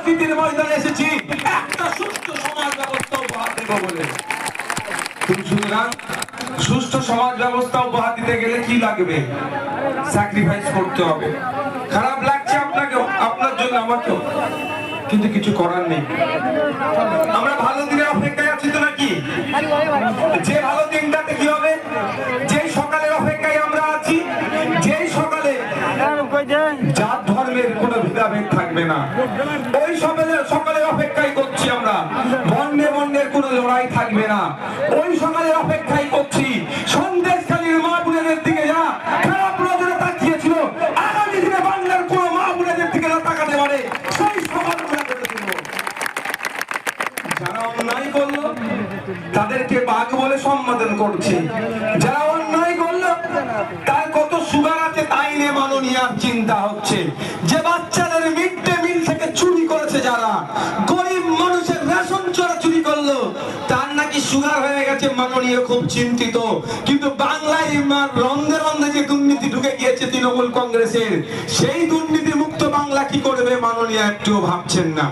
রাজনীতির ময়দানে এসেছি। একটা সুস্থ সমাজ ব্যবস্থা উপহার দেবো বলে। সুস্থ সমাজ ব্যবস্থা উপহার দিতে গেলে কি লাগবে? স্যাক্রিফাইস করতে হবে। খারাপ লাগছে আপনাকে আপনার জন্য আমাকেও। কিন্তু কিছু করার নেই। আমরা ভালো দিনের অপেক্ষায় আছি তো নাকি? যে ভালো ভেদাভেদ থাকবে না। ওই সকালে সকালের অপেক্ষায় করছি আমরা। বন্যে বন্যের কোনো লড়াই থাকবে না। ওই সকালের অপেক্ষায় করছি। দিকে যা তাদেরকে বাঘ বলে সম্বোধন করছে যারা অন্যায় করল তার কত সুগার আছে তাই নিয়ে মাননীয়ার চিন্তা হচ্ছে। যে বাচ্চাদের মিড ডে মিল থেকে চুরি করেছে যারা, গরিব মানুষের রেশন চোরা চুরি করল, তার নাকি সুগার হয়ে গেছে মাননীয় খুব চিন্তিত। কিন্তু বাংলায় রন্ধে রন্ধে যে দুর্নীতি ঢুকে গিয়েছে তৃণমূল কংগ্রেসের, সেই দুর্নীতি মুক্ত বাংলা কি করবে মাননীয় একটুও ভাবছেন না।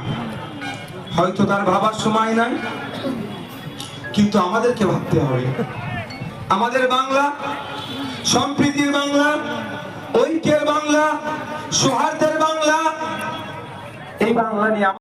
হয়তো তার ভাবার সময় নাই, কিন্তু আমাদেরকে ভাবতে হবে। আমাদের বাংলা, সম্প্রীতির বাংলা বাংলা সৌহার্দ্যের বাংলা। এই বাংলা নিয়ে